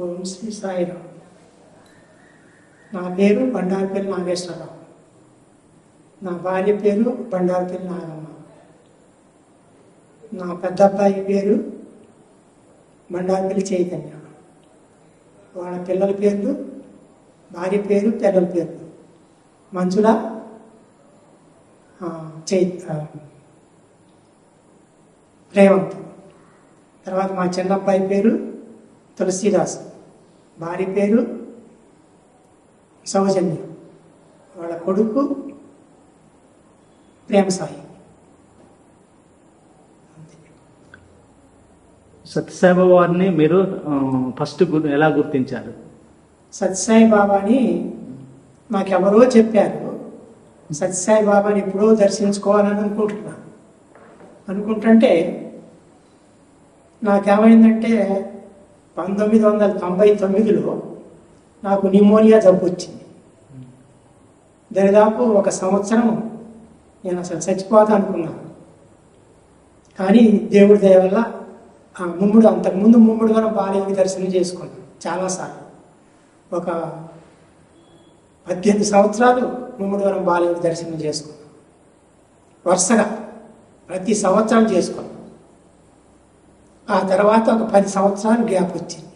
ఓం శ్రీ సాయిరామ్. నా పేరు బండారపల్లి నాగేశ్వరరావు. నా భార్య పేరు బండారపల్లి నాగమ్మ. నా పెద్ద అబ్బాయి పేరు బండారపల్లి చైతన్య. వాళ్ళ పిల్లల పేర్లు భార్య పేరు పిల్లల పేర్లు. మంజుల చైత ప్రేమంత్ తర్వాత మా చిన్న అబ్బాయి పేరు తులసీదాసు. భార్య పేరు సౌజన్య. వాళ్ళ కొడుకు ప్రేమ సాయి సత్యసాయి వారిని మీరు ఫస్ట్ ఎలా గుర్తించారు? సత్యసాయి బాబాని నాకెవరో చెప్పారు. సత్యసాయి బాబాని ఎప్పుడో దర్శించుకోవాలని అనుకుంటున్నా. అనుకుంటుంటే నాకేమైందంటే పంతొమ్మిది వందల తొంభై తొమ్మిదిలో నాకు నిమోనియా జబ్బు వచ్చింది. దరిదాపు ఒక సంవత్సరం నేను అసలు చచ్చిపోతా అనుకున్నాను కానీ దేవుడి దయ వల్ల ఆ ముమ్ముడు అంతకుముందు ముమ్ముడు మనం బాలయోగి దర్శనం చేసుకున్నాను చాలాసార్లు. ఒక పద్దెనిమిది సంవత్సరాలు ముమ్ముడు వరం బాలయోగి దర్శనం చేసుకున్నాం వరుసగా ప్రతి సంవత్సరం చేసుకున్నాం ఆ తర్వాత ఒక పది సంవత్సరాలు గ్యాప్ వచ్చింది.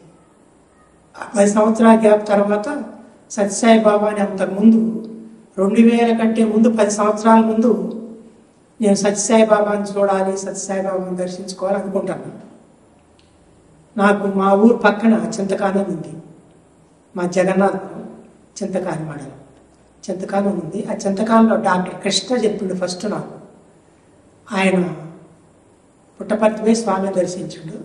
ఆ పది సంవత్సరాల గ్యాప్ తర్వాత సత్యసాయి బాబాని అంతకుముందు రెండు వేల కంటే ముందు పది సంవత్సరాల ముందు నేను సత్యసాయి బాబాని చూడాలి సత్యసాయి బాబాని దర్శించుకోవాలి అనుకుంటాను. నాకు మా ఊరు పక్కన చింతకాలం ఉంది. మా జగన్నాథపురం చింతకాలం మండలం. చింతకాలం ఉంది. ఆ చింతకాలంలో డాక్టర్ కృష్ణ చెప్పిండు ఫస్ట్ నాకు. ఆయన పుట్టపర్తి స్వామిని స్వామి దర్శించిండు.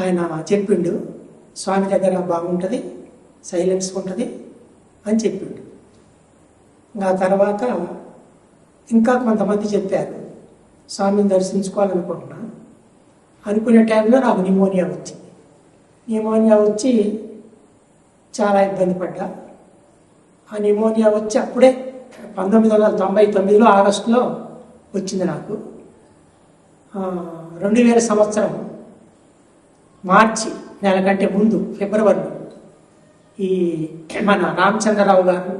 ఆయన చెప్పిండు స్వామి దగ్గర బాగుంటుంది సైలెన్స్ ఉంటుంది అని చెప్పిండు. ఇంకా ఆ తర్వాత ఇంకా కొంతమంది చెప్పారు స్వామిని దర్శించుకోవాలనుకుంటున్నా. అనుకునే టైంలో నాకు నిమోనియా వచ్చింది. నిమోనియా వచ్చి చాలా ఇబ్బంది పడ్డా. ఆ నిమోనియా వచ్చి అప్పుడే పంతొమ్మిది వందల తొంభై తొమ్మిదిలో ఆగస్టులో వచ్చింది నాకు. రెండు వేల సంవత్సరం మార్చి నెల కంటే ముందు ఫిబ్రవరిలో ఈ మన రామచంద్రరావు గారు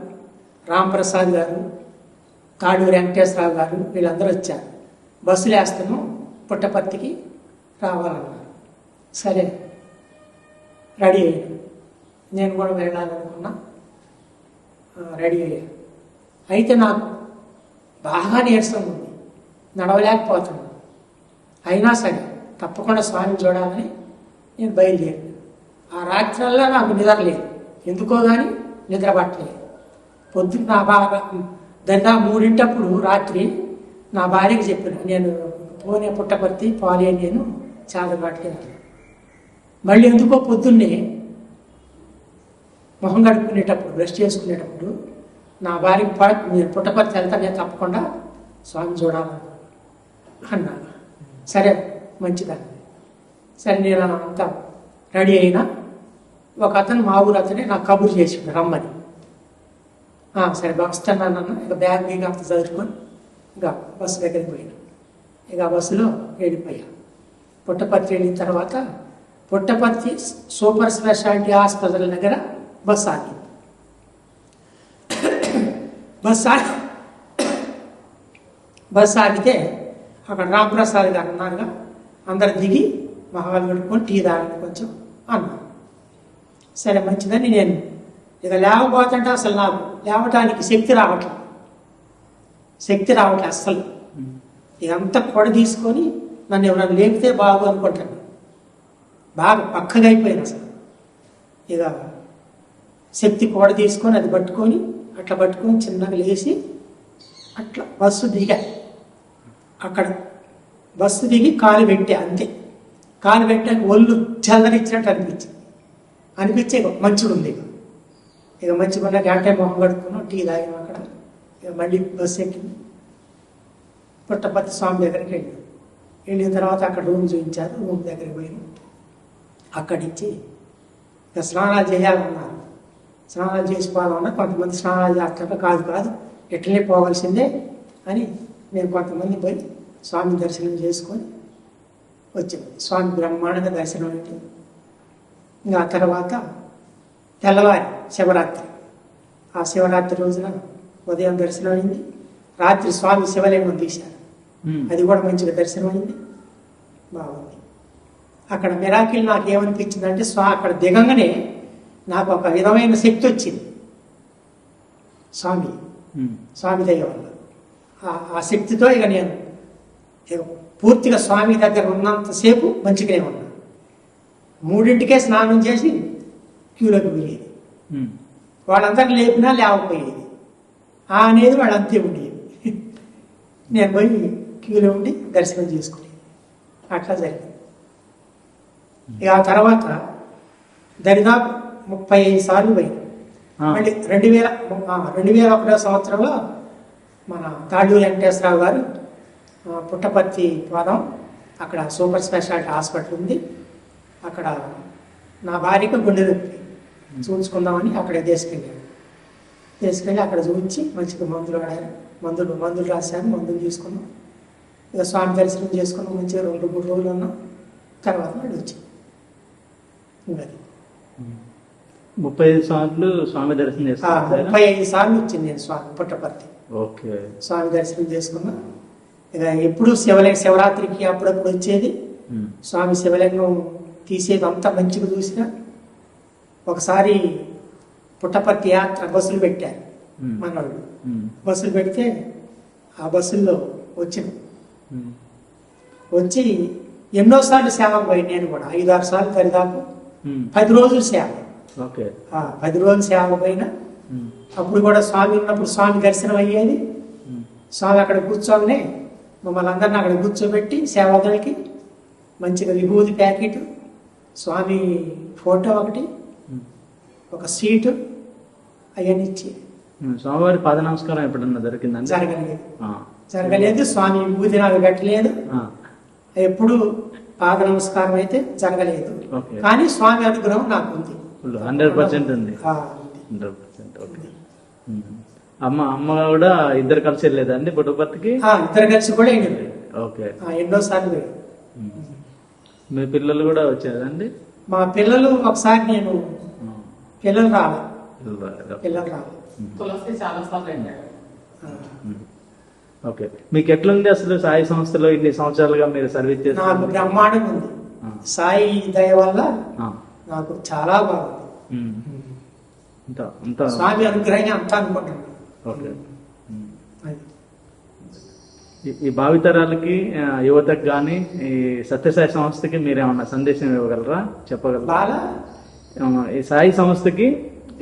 రాంప్రసాద్ గారు తాడు వెంకటేశ్వరరావు గారు వీళ్ళందరూ వచ్చారు. బస్సులు వేస్తాను పుట్టపర్తికి రావాలన్నారు. సరే రెడీ అయ్యాను నేను కూడా వెళ్ళాలనుకున్నా రెడీ అయ్యాను అయితే నాకు బాగా నీరసం ఉంది. నడవలేకపోతున్నాను. అయినా సరే తప్పకుండా స్వామిని చూడాలని నేను బయలుదేరాను. ఆ రాత్రల్లా నాకు నిద్ర లేదు. ఎందుకో కానీ నిద్ర పట్టలేదు. పొద్దున్న నా బాగా దాదాపు మూడింటప్పుడు రాత్రి నా భార్యకి చెప్పిన నేను పోనే పుట్టపర్తి పోలే నేను చాలా మళ్ళీ ఎందుకో పొద్దున్నే మొహం కడుక్కునేటప్పుడు బ్రష్ చేసుకునేటప్పుడు నా భార్యకి మీరు పుట్టపర్తి వెళ్తా నేను తప్పకుండా స్వామి చూడాలి అన్నా సరే మంచిదని సరే నేను అంతా రెడీ అయినా ఒక అతను మా ఊరు అతనే నాకు కబురు చేసిండు రమ్మని. సరే సరే బా వస్తున్నానన్న ఇక బ్యాగ్ మీద అంత చదువుకొని ఇక బస్సు దగ్గరికి పోయాను. ఇక ఆ బస్సులో వెళ్ళిపోయా. పుట్టపర్తి వెళ్ళిన తర్వాత పుట్టపర్తి సూపర్ స్పెషాలిటీ హాస్పిటల్ దగ్గర బస్సు ఆగింది. బస్సు ఆగి బస్సు ఆగితే అక్కడ రామప్రసాద్ గారు ఉన్నారుగా. అందరు దిగి మహాలు పెట్టుకొని టీ తాగండి కొంచెం అన్నారు. సరే మంచిదని నేను. ఇక లేవబోతుంటే అసలు నాకు లేవటానికి శక్తి రావట్లేదు. శక్తి రావట్లేదు అస్సలు. ఇదంతా కొడ తీసుకొని నన్ను ఎవరైనా లేపితే బాగు అనుకుంటాను బాగా పక్కగా అయిపోయింది అసలు. ఇక శక్తి కొడ తీసుకొని అది పట్టుకొని అట్లా పట్టుకొని చిన్నగా లేచి అట్లా బస్సు దిగా. అక్కడ బస్సు దిగి కాలు పెట్టే అంతే. కాలు పెట్టాక ఒళ్ళు చల్లరిచ్చినట్టు అనిపించింది. అనిపించే మంచుడు ఉంది ఇక. మంచిగా ఉన్న గంట మొహం కడుక్కున్నాం టీ తాగినాం అక్కడ. ఇక మళ్ళీ బస్సు ఎక్కింది. పుట్టపర్తి స్వామి దగ్గరికి వెళ్ళాం. వెళ్ళిన తర్వాత అక్కడ రూమ్ చూపించారు రూమ్ దగ్గరికి పోయినాం. అక్కడి నుంచి ఇక స్నానాలు చేయాలన్నారు. స్నానాలు చేసుకోవాలన్నా కొంతమంది స్నానాలు చేస్తారు కాదు కాదు ఎట్లనే పోవాల్సిందే అని మేము కొంతమంది పోయి స్వామి దర్శనం చేసుకొని వచ్చాం స్వామి బ్రహ్మాండంగా దర్శనం అంటే ఇంకా ఆ తర్వాత తెల్లవారి శివరాత్రి. ఆ శివరాత్రి రోజున ఉదయం దర్శనం అయింది. రాత్రి స్వామి శివలింగం తీశారు. అది కూడా మంచిగా దర్శనం అయింది. బాగుంది. అక్కడ మిరాకిల్ నాకు ఏమనిపించిందంటే స్వా అక్కడ దిగంగానే నాకు ఒక విధమైన శక్తి వచ్చింది. స్వామి. స్వామి దయ వల్ల. ఆ- శక్తితో ఇక నేను పూర్తిగా స్వామి దగ్గర ఉన్నంతసేపు మంచిగానే ఉన్నా. మూడింటికే స్నానం చేసి క్యూలోకి వెళ్ళేది. ఉమ్. వాళ్ళందరూ లేపినా లేవకపోయేది. ఆ అనేది వాళ్ళంతే ఉండేది. నేను పోయి క్యూలో ఉండి దర్శనం చేసుకునేది. అట్లా జరిగింది. ఇక ఆ తర్వాత దరిదాపు ముప్పై ఐదు సార్లు పోయింది. మళ్ళీ రెండు వేల రెండు వేల ఒకటో సంవత్సరంలో మన తాళ్ళూరు వెంకటేశ్వరరావు గారు పుట్టపర్తి పాదం అక్కడ సూపర్ స్పెషాలిటీ హాస్పిటల్ ఉంది. అక్కడ నా భార్యకు గుండె నొప్పి. చూపించుకుందామని అక్కడ తీసుకెళ్ళాడు తీసుకెళ్ళి అక్కడ చూపించి మంచిగా మందులు మందులు మందులు రాశారు మందులు తీసుకున్నాం. ఇక స్వామి దర్శనం చేసుకున్నాం. మంచిగా రెండు మూడు రోజులు ఉన్నాం. తర్వాత మళ్ళీ వచ్చి. అది. ముప్పై ఐదు సార్లు స్వామి దర్శనం ముప్పై ఐదు సార్లు వచ్చింది నేను స్వామి పుట్టపర్తి. ఓకే స్వామి దర్శనం చేసుకున్నా ఇక ఎప్పుడు శివలింగ శివరాత్రికి అప్పుడప్పుడు వచ్చేది. స్వామి శివలింగం తీసేది అంతా మంచిగా చూసిన ఒకసారి పుట్టపర్తి యాత్ర బస్సులు పెట్టారు. మనోళ్ళు ఉమ్. బస్సులు పెడితే ఆ బస్సుల్లో వచ్చిన. వచ్చి ఎన్నోసార్లు సేవకు పోయి నేను కూడా ఐదు ఆరు సార్లు దరిదాపు. పది రోజులు సేవ పది రోజులు సేవ పోయినా. అప్పుడు కూడా స్వామి ఉన్నప్పుడు స్వామి దర్శనం అయ్యేది. స్వామి అక్కడ కూర్చోగానే మమ్మల్ని అందరిని అక్కడ కూర్చోబెట్టి సేవకులకి మంచిగా విభూతి ప్యాకెట్ స్వామి ఫోటో ఒకటి. ఒక సీటు అవన్నీ ఇచ్చి. స్వామివారి పాద నమస్కారం ఎప్పుడన్నా దొరికిందండి జరగలేదు. జరగలేదు స్వామి విభూతి నాకు పెట్టలేదు. ఎప్పుడు పాద నమస్కారం అయితే జరగలేదు. కానీ స్వామి అనుగ్రహం నాకు ఉంది హండ్రెడ్ పర్సెంట్ ఉంది. Hundred percent okay. అమ్మ అమ్మ కూడా ఇద్దరు కలిసి వెళ్ళలేదండి పుట్టపర్తికి ఆ, ఇద్దరు కలిసి కూడా ఓకే. ఎన్నోసార్లు. మీ పిల్లలు కూడా వచ్చారండి మా పిల్లలు ఒకసారి నేను. పిల్లలు రాలే. పిల్లలు రాలే. తులసి చాలా సార్లు. ఓకే. మీకు ఎట్లుంది అసలు సాయి సంస్థలో ఇన్ని సంవత్సరాలుగా మీరు సర్వీస్ నాకు చేస్తున్నారు బ్రహ్మాండంగా ఉంది. సాయి దయ వల్ల. నాకు చాలా బాగుంది. స్వామి అనుగ్రహం అంతా అనుకుంటున్నాను ఓకే. ఈ- ఈ భావితరాలకి యువతకు కానీ ఈ సత్యసాయి సంస్థకి మీరేమన్నా సందేశం ఇవ్వగలరా చెప్పగలరా ఈ సాయి సంస్థకి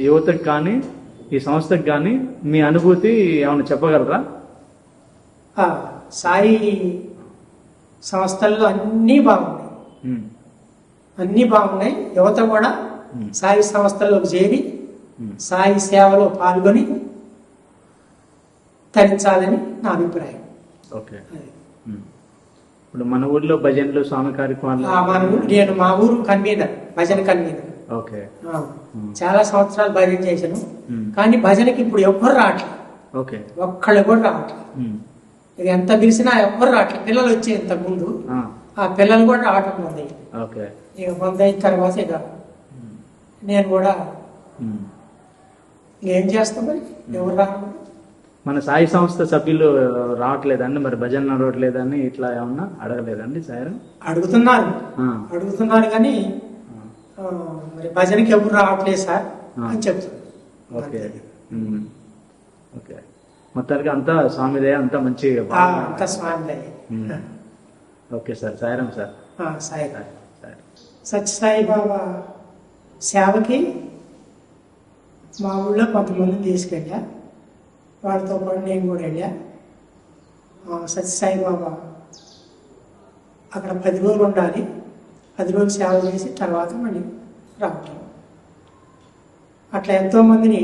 యువతకు కానీ ఈ సంస్థకి కానీ మీ అనుభూతి ఏమైనా చెప్పగలరా సాయి సంస్థల్లో అన్నీ బాగున్నాయి. అన్నీ బాగున్నాయి యువత కూడా. సాయి సంస్థల్లోకి చేరి. సాయి సేవలో పాల్గొని తరించాలని నా అభిప్రాయం. ఓకే. ఇప్పుడు మన ఊర్లో భజనలు స్వామి కార్యక్రమాలు మన ఊరు- నేను మా ఊరు కన్వీనర్ భజన కన్వీనర్. ఓకే. చాలా సంవత్సరాలు భజన చేశాను. కానీ భజనకి ఇప్పుడు ఎవ్వరు రావట్లేదు. ఓకే. ఒక్కళ్ళు కూడా రావట్లేదు. ఇక ఎంత పిలిచినా ఎవ్వరు రావట్లేదు. పిల్లలు వచ్చే ఇంతకు ముందు ఆ, పిల్లలు కూడా రావటం ఉంది ఓకే. ఇక అయిన తర్వాత ఇక. నేను కూడా. ఏం చేస్తాం మరి? ఎవరు రాకుండా మన సాయి సంస్థ సభ్యులు రావట్లేదండి మరి భజన నడవట్లేదని ఇట్లా ఏమన్నా అడగలేదండి సాయం అడుగుతున్నారు. అడుగుతున్నారు కానీ మరి భజనకి ఎవరు రావట్లేదు సార్. అని చెప్తున్నారు ఓకే. ఓకే. మొత్తానికి అంతా స్వామిదే అంతా బాగా- అంతా స్వామి దయ. ఉమ్. Okay sir Sairam sir. Sai Sai-. Sathya Sai Baba సేవకి మా ఊళ్ళో కొంతమందిని తీసుకెళ్ళా. వాడితో పాటు నేను కూడా వెళ్ళా. సత్యసాయిబాబా బాబా అక్కడ పది రోజులు ఉండాలి. పది రోజులు సేవ చేసి తర్వాత మళ్ళీ రావటం అట్లా ఎంతోమందిని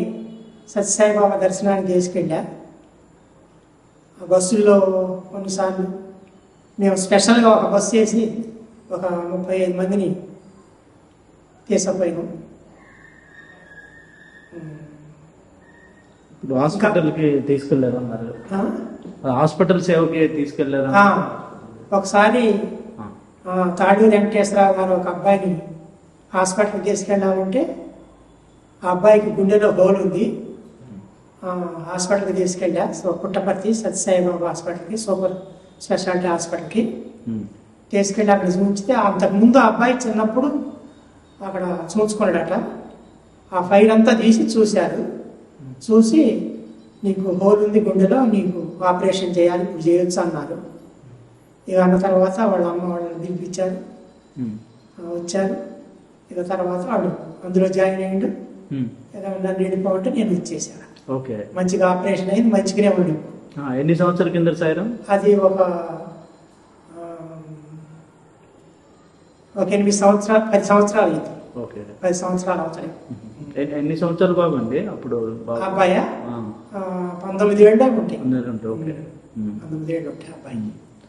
సత్యసాయిబాబా దర్శనానికి తీసుకెళ్ళా. ఆ బస్సుల్లో కొన్నిసార్లు మేము స్పెషల్గా ఒక బస్సు వేసి ఒక ముప్పై ఐదు మందిని తీసుకుపోయినాం. ఇప్పుడు హాస్పిటల్కి తీసుకెళ్ళారన్నారు ఆ? హాస్పిటల్ సేవకి తీసుకెళ్ళారా ఒకసారి తాడు వెంకటేశ్వరరావు గారు ఒక అబ్బాయిని హాస్పిటల్కి తీసుకెళ్ళాలంటే ఆ అబ్బాయికి గుండెలో హోల్ ఉంది. హాస్పిటల్కి తీసుకెళ్ళా. సో పుట్టపర్తి సత్యసాయిబాబా హాస్పిటల్కి సూపర్ స్పెషాలిటీ హాస్పిటల్కి. తీసుకెళ్ళి అక్కడ చూపించితే అంతకుముందు ఆ అబ్బాయి చిన్నప్పుడు అక్కడ చూసుకున్నాడట. ఆ ఫైల్ అంతా తీసి చూశారు. చూసి నీకు హోల్ ఉంది గుండెలో నీకు ఆపరేషన్ చేయాలి ఇప్పుడు చేయొచ్చు అన్నారు. ఇక అన్న తర్వాత వాళ్ళ అమ్మ వాళ్ళని పిలిపించారు. వచ్చారు. ఇక తర్వాత వాడు అందులో జాయిన్ అయ్యిండు. నన్ను వెళ్ళిపోమంటే నేను వచ్చేసాను. ఓకే. మంచిగా ఆపరేషన్ అయింది మంచిగానే ఉండి. ఎన్ని సంవత్సరాల కింద సాయిరామ్ అది ఒక ఒక ఎనిమిది సంవత్సరాలు పది సంవత్సరాలు అయింది. ఓకే. పది సంవత్సరాలు అవుతాయి. ఎన్ని సంవత్సరాలు బాగుండి అప్పుడు బాబు అబ్బాయి? ఆ, పంతొమ్మిది ఏళ్ళు ఉంటాయి ఓకే. పంతొమ్మిది ఏళ్ళు ఉంటాయి అబ్బాయి.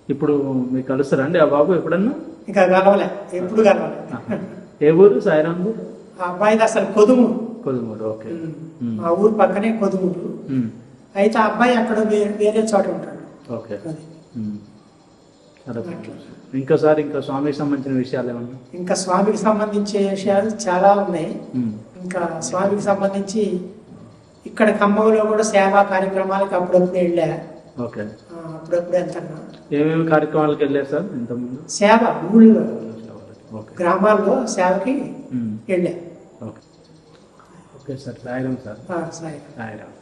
ఇప్పుడు మీకు కలుస్తారా అండి ఆ బాబు ఎప్పుడన్నా? ఇంకా కలవలే. ఎప్పుడు కలవలే. ఆ. ఏ ఊరు? సాయిరామ్ ఆ అబ్బాయిది అసలు కొదుము కొదుమూరు ఓకే. మా ఊరు పక్కనే కొదుమూరు. అయితే ఆ అబ్బాయి అక్కడ వేరే చోట ఉంటాడు. ఓకే. ఉమ్. సరే ఇంకోసారి ఇంకా స్వామికి సంబంధించిన విషయాలు ఏమన్నా? ఇంకా స్వామికి సంబంధించే విషయాలు చాలా ఉన్నాయి. ఇంకా స్వామికి సంబంధించి ఇక్కడ ఖమ్మంలో కూడా సేవా కార్యక్రమాలకు అప్పుడప్పుడు వెళ్ళా. ఓకే. అప్పుడప్పుడు వెళ్తున్నా ఏమేమి కార్యక్రమాలకు వెళ్ళారు సార్ ఇంతకుముందు? సేవ ఊళ్ళో. గ్రామాల్లో సేవకి. వెళ్ళా. Okay. Okay sir. Sairam sir. Sai Sairam.